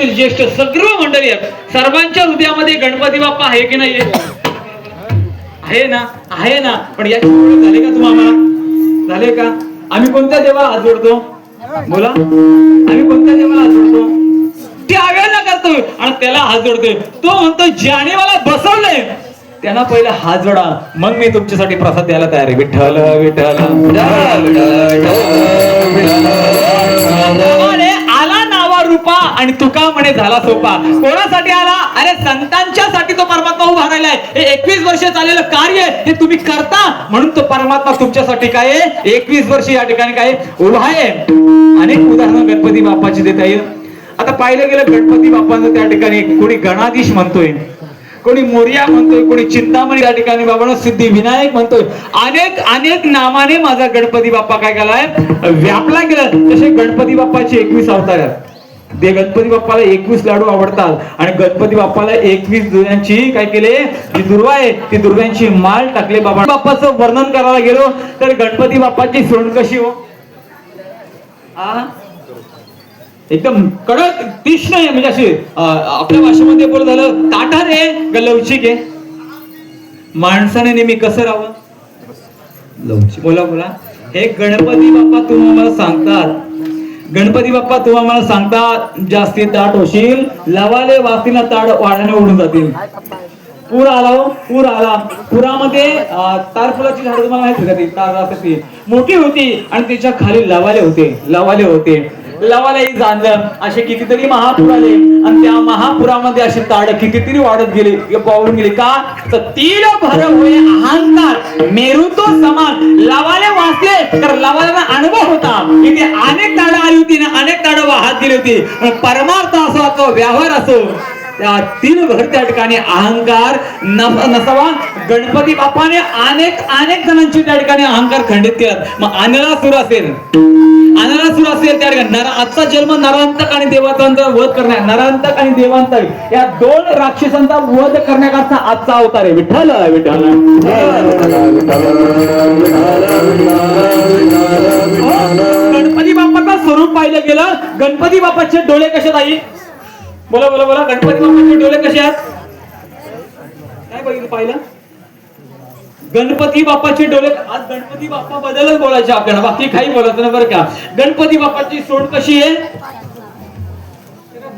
कुटुंबातील ज्येष्ठ सगळं मंडळी आहेत सर्वांच्या हृदयामध्ये गणपती बाप्पा आहे की नाही आहे ना आहे ना पण याची ओळख झाले का तुम्हाला झाले का आम्ही कोणत्या देवा हात जोडतो बोला आम्ही कोणत्या देवाला हात जोडतो त्यावेळेला करतोय आणि त्याला हात जोडतोय तो म्हणतो ज्याने मला बसवलंय त्यांना पहिला हात जोडा मग मी तुमच्यासाठी प्रसाद द्यायला तयार आहे विठ्ठल विठ्ठल अरे रूपा आणि तुका म्हणे झाला सोपा. कोणासाठी आला? अरे संतांच्या साठी तो परमात्मा उभा राहिलाय. हे एकवीस वर्ष चाललेलं कार्य हे तुम्ही करता म्हणून तो परमात्मा तुमच्यासाठी काय एकवीस वर्ष या ठिकाणी काय उभा आहे. अनेक उदाहरणं गणपती बाप्पाची देता येईल. आता पाहिलं गेलं गणपती बाप्पाचं त्या ठिकाणी कोणी गणाधीश म्हणतोय. कोणी मोर्या म्हणतोय कोणी चिंतामणी या ठिकाणी बाबा सिद्धी विनायक म्हणतोय. अनेक अनेक नामाने माझा गणपती बाप्पा काय केलाय? व्यापला गेला. तसे गणपती बाप्पाचे एकवीस अवतार आहेत. ते गणपती बाप्पाला एकवीस लाडू आवडतात. आणि गणपती बाप्पाला एकवीस दुर्यांची काय केले? जी दुर्वा आहे ती दुर्व्यांची माळ टाकले. बाबा बाप्पाचं वर्णन करायला गेलो तर गणपती बाप्पाची सोंड कशी हो? आ? एकदम कडक तीक्ष्ण आहे. म्हणजे अशी आपल्या भाषेमध्ये बोल झालं ताठार आहे. लवचिक आहे. माणसाने नेहमी कसं राहावं? लवचिक. बोला बोला. हे गणपती बाप्पा तुम्हाला सांगतात. गणपती बाप्पा तू आम्हाला सांगता जास्ती ताट होशील. लवाले वाचतील ताड वाड्याने उडून जातील. पूर आला हो, पूर आला. पुरामध्ये तारफुलाची झाडं तुम्हाला माहिती का ती तार मोठी होती आणि त्याच्याखाली लवाले होते लवाले होते. लवालाही जाणलं. असे कितीतरी महापूर आले आणि त्या महापुरामध्ये अशी ताड कितीतरी वाढत गेले पावून गेले. का? तर तीळ भर होय अहंकार मेरू तो समान. लवाले वाचले तर लवाला अनुभव होता. इथे अनेक ताडं आली होती ना अनेक ताडं वाहत गेली होती. परमार्थ असो तो व्यवहार असो. त्या तीन भर त्या ठिकाणी अहंकार नसावा. गणपती बाप्पाने अनेक अनेक जणांची त्या ठिकाणी अहंकार खंडित केला. मग अनला सुरू असेल. अनला सुर असेल त्या ठिकाणी. आजचा जन्म नरांतक आणि देवांचा वध करण्या नरांतक आणि देवांतक या दोन राक्षसांचा वध करण्याकरता आजचा अवतार आहे. विठ्ठल विठ्ठल. हो, गणपती बाप्पाचं स्वरूप पाहिलं गेलं. गणपती बाप्पाचे डोळे कसे आई बोला बोला बोला. गणपती बाप्पाचे डोळे कसे आहेत? काय बघितलं पाहिलं? गणपती बाप्पाचे डोळे आज गणपती बाप्पा बद्दलच बोलायचे आपल्याला. बाकी काही बोलत नाही बरं का. गणपती बाप्पाची सोड कशी आहे?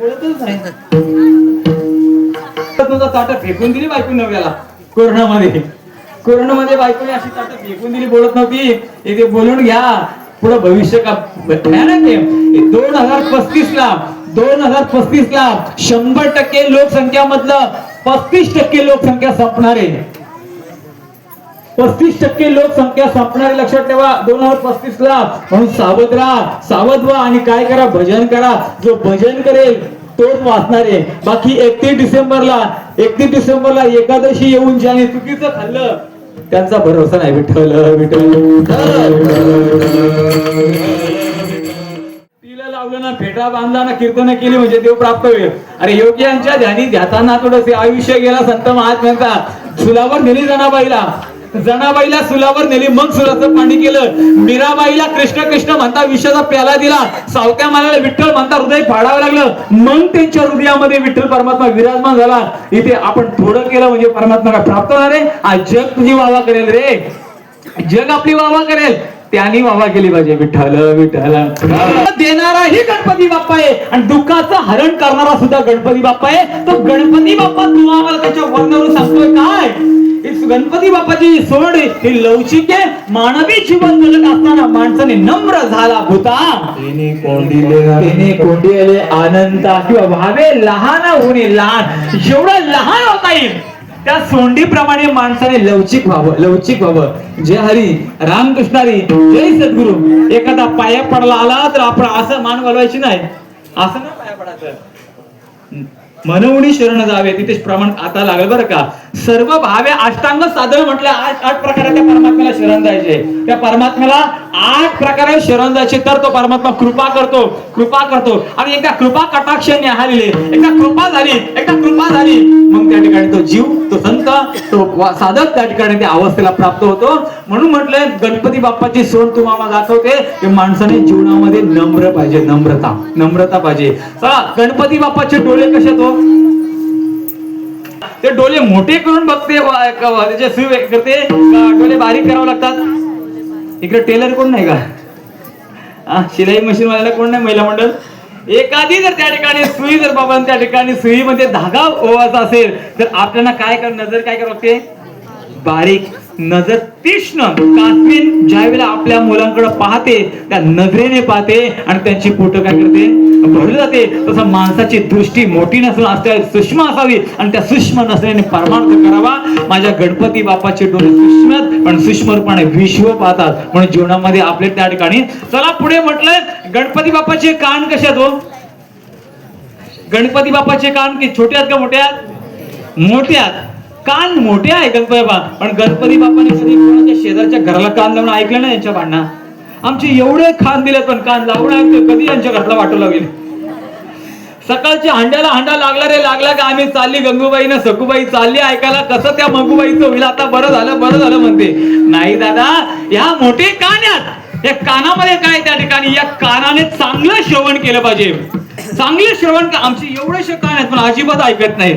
बोलतच नाही. तुझा ताट फेकून दिली बायको नव्याला कोरोनामध्ये. कोरोनामध्ये बायकोने अशी ताट फेकून दिली बोलत नव्हती. इथे बोलून घ्या. पुढे भविष्य का भयानक आहे. दोन हजार पस्तीस ला दोन हजार पस्तीस ला शंभर टक्के लोकसंख्या मधलं पस्तीस टक्के लोकसंख्या संपणार. आहे पस्तीस टक्के लोकसंख्या संपणारी लक्षात ठेवा. दोन हजार पस्तीस ला म्हणून सावध राहा. सावध व्हा आणि काय करा? भजन करा. जो भजन करेल तोच वाचणार. आहे बाकी एकतीस डिसेंबरला एकतीस डिसेंबरला एकादशी येऊन ज्याने चुकीचं खाल्लं त्यांचा भरोसा नाही. विठ्ठल विठ्ठल. ना फेटा बांधला ना कीर्तन केली म्हणजे देव प्राप्त होईल. अरे योग्यांच्या ध्यानी ध्याताना थोडस आयुष्य गेला संत महात्म्यांचा. सुलावर नेली जनाबाईला. जनाबाईला सुलावर नेली मग सुलाचं पाणी केलं. मीराबाईला कृष्ण कृष्ण म्हणता विषयाचा प्याला दिला. सावत्या मालाला विठ्ठल म्हणता हृदय फाडावं लागलं. मग त्यांच्या हृदयामध्ये विठ्ठल परमात्मा विराजमान झाला. इथे आपण थोडं केलं म्हणजे परमात्मा काय प्राप्त होणार आहे? आज जग तुझी वावा करेल रे. जग आपली वावा करेल. त्यांनी वावा केली पाहिजे विठ्ठल विठ्ठल. देणाराही गणपती बाप्पा आहे आणि दुःखाचं हरण करणारा सुद्धा गणपती बाप्पा आहे तो गणपती बाप्पा तुम्हाला त्याच्या वर्णावरून सांगतोय काय? गणपती बाप्पाची सोड ही लवचिक आहे मानवी जीवन जगत असताना माणसाने नम्र झाला कोंडिले आनंदा किंवा व्हावे लहान होणे लहान. जेवढं लहान होता येईल त्या सोंडीप्रमाणे माणसाने लवचिक व्हावं लवचिक व्हावं. जय हरी रामकृष्णारी जय सद्गुरु. एखादा पाया पडला आला तर आपण असं मान वळवायची नाही. असं नाही पाया पडायचं. मनवणी शरण जावे तिथे प्रमाण आता लागेल बरं का? सर्व भावे अष्टांग साधन म्हटलं आठ आठ प्रकारे त्या परमात्म्याला शरण जायचे. त्या परमात्म्याला आठ प्रकारे शरण जायचे तर तो परमात्मा कृपा करतो कृपा करतो. आणि एकदा कृपा कटाक्ष न्याहाळले एकदा कृपा झाली एकदा कृपा झाली मग त्या ठिकाणी तो जीव तो संत तो साधक त्या ठिकाणी त्या अवस्थेला प्राप्त होतो. म्हणून म्हटलंय गणपती बाप्पाची सोड तुम्हाला दाखवते की माणसाने जीवनामध्ये नम्र पाहिजे नम्रता नम्रता पाहिजे. चला गणपती बाप्पाचे डोळे कसे ते डोले मोठे करून बघते त्याचे सुई करते. डोले बारीक करावे लागतात? इकडे टेलर कोण नाही का? शिलाई मशीन वाल्याला कोण नाही महिला मंडळ? एखादी जर त्या ठिकाणी सुई जर बाबा त्या ठिकाणी सुईमध्ये धागा ओवायचा असेल तर आपल्याला काय कर नजर काय करावं लागते? बारीक. नजर तीक्ष्ण. कास्मिन ज्या वेळेला आपल्या मुलांकडे पाहते त्या नजरेने पाहते आणि त्यांची पोटं काय करते? भरली जाते. तसं माणसाची दृष्टी मोठी नसून असते सूक्ष्म असावी आणि त्या सूक्ष्म नसल्याने परमार्थ करावा. माझ्या गणपती बापाचे डोळे सूक्ष्म पण पण रूपाने विश्व पाहतात. म्हणून जीवनामध्ये आपले त्या ठिकाणी. चला पुढे म्हटलंय गणपती बापाचे कान कसे आहेत हो? गणपती बापाचे कान की छोटे आहेत का मोठे आहेत? मोठे आहेत. कान मोठे आहे गणपती पण गणपती बाबाने कधी कोणाच्या शेजारच्या घराला कान लावून ऐकलं ना यांच्या भांडणा? आमचे एवढे खान दिले पण कान लावून ऐकतो कधी यांच्या घराला वाटू लागेल? सकाळच्या हांड्याला हांडा लागला रे लागला का आम्ही? चालली गंगूबाईनं सखूबाई चालली ऐकायला. कसं त्या मंगूबाईचं होईल? आता बरं झालं बरं झालं म्हणते. नाही दादा ह्या मोठे कान आहेत. या कानामध्ये काय त्या ठिकाणी? या कानाने चांगलं श्रवण केलं पाहिजे. चांगलं श्रवण का- आमचे एवढे कान आहेत पण अजिबात ऐकत नाही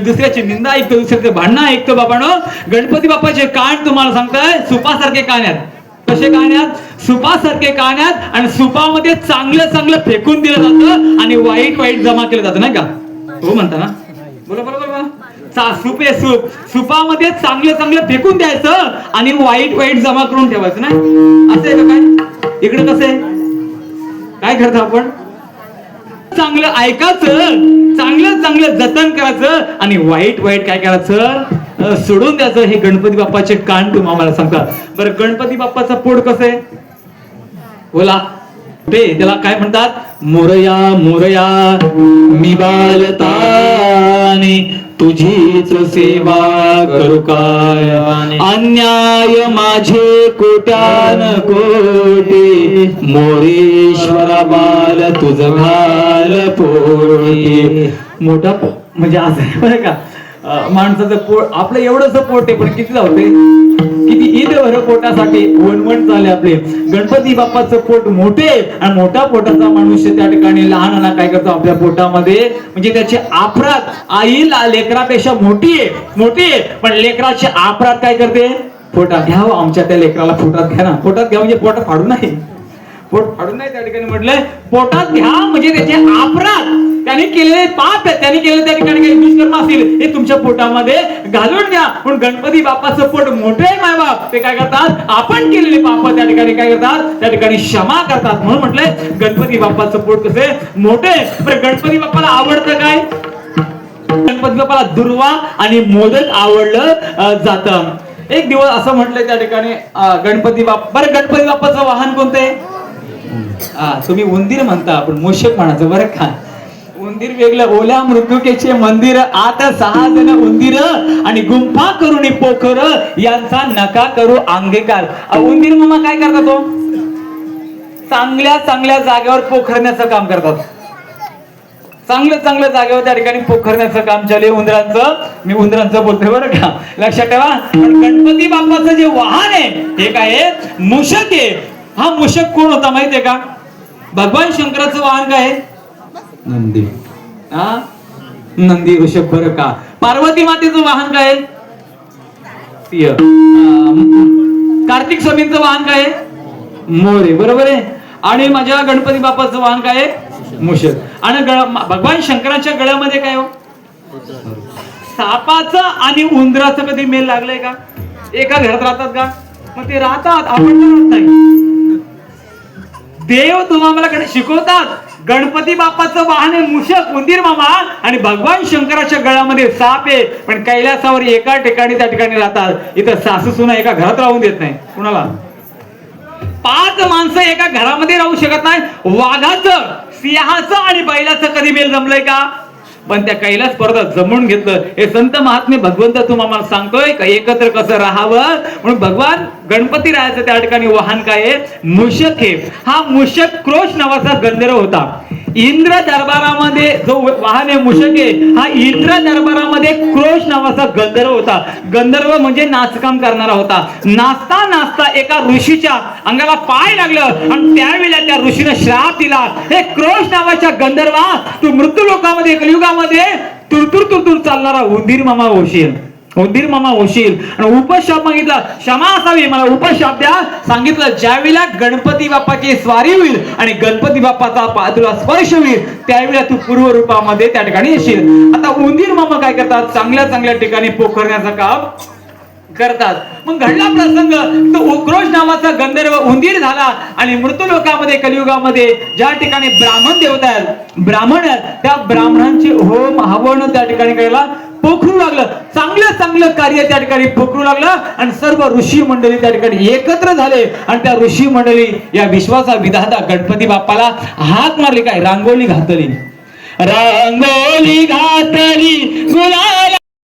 दुसऱ्याची निंदा ऐकतो दुसऱ्याचे भांडणं ऐकतो बाबानो. गणपती बाप्पाचे कान तुम्हाला सांगताय सुपासारखे कान आहेत कसे कान्यात? सुपासारखे कान्यात आणि सुपामध्ये चांगलं चांगलं फेकून दिलं जातं आणि वाईट वाईट जमा केलं जातं नाही का? हो म्हणता ना? बोला बरोबर चा- सूप आहे सूप. सुपामध्ये चांगलं चांगलं फेकून द्यायचं आणि वाईट वाईट जमा करून ठेवायचं ना असं आहे का काय? इकडे कसं आहे? काय करतो आपण? चांगलं ऐकायचं चांगलं चांगलं जतन करायचं आणि वाईट वाईट काय करायचं? सोडून द्यायचं. हे गणपती बाप्पाचे कान तुम्ही आम्हाला सांगतात बरं गणपती बाप्पाचं पोट कसं आहे? बोला. ते त्याला काय म्हणतात? मोरया मोरया मी बालताने तुझीच सेवा करू काय? अन्याय माझे कोट्यान कोटी मोरेश्वरा बाल तुझ घाल पोटी. मोठा म्हणजे असं आहे बरं का? माणसाचं पोट आपलं एवढंच पोट आहे पण किती धावते किती ईद भर पोटासाठी? वणवण चालले आपले. गणपती बाप्पाचं पोट मोठे आणि मोठ्या पोटाचा मनुष्य त्या ठिकाणी लहानाला काय करतो? आपल्या पोटामध्ये म्हणजे त्याची आपरात आईला लेकरापेक्षा मोठी आहे मोठी आहे पण लेकराची आपरात काय करते? पोटात घ्या आमच्या त्या लेकराला पोटात घ्या ना. पोटात घ्या म्हणजे पोटात फाडू नाही पोट फाडून नाही त्या ठिकाणी म्हटलंय पोटात घ्या म्हणजे त्याचे आपरात त्यांनी केलेले पाप आहेत. त्यांनी केलेले त्या ठिकाणी काही दुष्कर्म असतील हे तुमच्या पोटामध्ये घालून घ्या पण गणपती बाप्पाचं पोट मोठे आहे माय बाप. ते काय करतात? आपण केलेले पाप त्या ठिकाणी काय करतात? त्या ठिकाणी क्षमा करतात. म्हणून म्हटलंय गणपती बाप्पाचं पोट कसे मोठे पण गणपती बाप्पाला आवडतं काय? गणपती बाप्पाला दुर्वा आणि मोदक आवडलं जात. एक दिवस असं म्हटलंय त्या ठिकाणी गणपती बाप्पा बरं गणपती बाप्पाचं वाहन कोणतं आहे? तुम्ही उंदीर म्हणता आपण मूषक म्हणायचं बरं का? उंदीर वेगळं ओल्या मृत्युकेचे मंदिर आता सहा जण उंदीर आणि गुंफा करून पोखर यांचा नका करू अंगीकार. उंदीर मामा काय करतात तो चांगल्या चांगल्या जागेवर पोखरण्याचं काम करतात. चांगलं चांगलं जागेवर त्या ठिकाणी पोखरण्याचं काम चालू आहे उंदरांचं. मी उंदरांचं बोलतोय बरं का? लक्षात ठेवा. पण गणपती बाप्पाचं जे वाहन आहे हे काय आहे? मूषक आहे. हा मूषक कोण होता माहितीये का? भगवान शंकराचं वाहन काय नंदी. हा? नंदी ऋषभ बर का. पार्वती मातेचं वाहन काय? सिंह. कार्तिक स्वामींचं वाहन काय? मोरे बरोबर आहे. आणि माझ्या गणपती बाप्पाचं वाहन काय? मुशक आणि भगवान शंकराच्या गळ्यामध्ये काय हो? सापाचं आणि उंदराचं कधी मेल लागलंय का? एका घरात राहतात का? मग ते राहतात आपण राहत नाही. देव तुम्हाला कडे शिकवतात? गणपती बाप्पाचं वाहन आहे मूषक उंदीर मामा आणि भगवान शंकराच्या गळ्यामध्ये साप आहे. पण कैलासावर एका ठिकाणी त्या ठिकाणी राहतात. इथं सासू सुना एका घरात राहून देत नाही. कुणाला? पाच माणसं एका घरामध्ये राहू शकत नाही. वाघाचं सिंहाचं आणि बैलाचं कधी मेल जमलंय का? पण त्या कैलास पर्वतात जमून घेतलं. हे संत महात्मे भगवंत तुम्हाला आम्हाला सांगतोय का एकत्र कसं राहावं? म्हणून भगवान गणपती राहायचं त्या ठिकाणी वाहन काय आहे? मूषक हा मूषक क्रोश नावाचा गंधर्व होता. इंद्र दरबारामध्ये जो वाहन आहे मूषक आहे हा इंद्र दरबारामध्ये संतोष नावाचा गंधर्व होता. गंधर्व म्हणजे नाचकाम करणारा होता. नाचता नाचता एका ऋषीच्या अंगाला पाय लागलं आणि त्यावेळेला त्या ऋषीने श्राप दिला. हे क्रोश नावाच्या गंधर्वा तू मृत्यू लोकामध्ये कलियुगामध्ये तुरतुर तुरतुर चालणारा उंदीर मामा होशील. उंदीर मामा होशील आणि उपशाप मागितला. क्षमा असावी. मला उपशाप द्या. सांगितलं ज्यावेळेला गणपती बाप्पाची स्वारी होईल आणि गणपती बाप्पाचा पादुला स्पर्श होईल त्यावेळेला तू पूर्व रूपामध्ये त्या ठिकाणी येशील. आता उंदीर मामा काय करतात? चांगल्या चांगल्या ठिकाणी पोखरण्याचं काम करतात. मग घडला प्रसंग. तो उक्रोश नावाचा गंधर्व उंदीर झाला आणि मृत्यू लोकामध्ये कलियुगामध्ये ज्या ठिकाणी ब्राह्मण देवता आहेत ब्राह्मण आहेत त्या ब्राह्मणांचे होम हवन त्या ठिकाणी करायला पोखरू लागलं. चांगलं चांगलं कार्य त्या ठिकाणी पोखरू लागलं आणि सर्व ऋषी मंडळी त्या ठिकाणी एकत्र झाले. आणि त्या ऋषी मंडळी या विश्वाचा विधाता गणपती बाप्पाला हात मारले काय? रांगोळी घातली. रांगोळी घातली गुलाल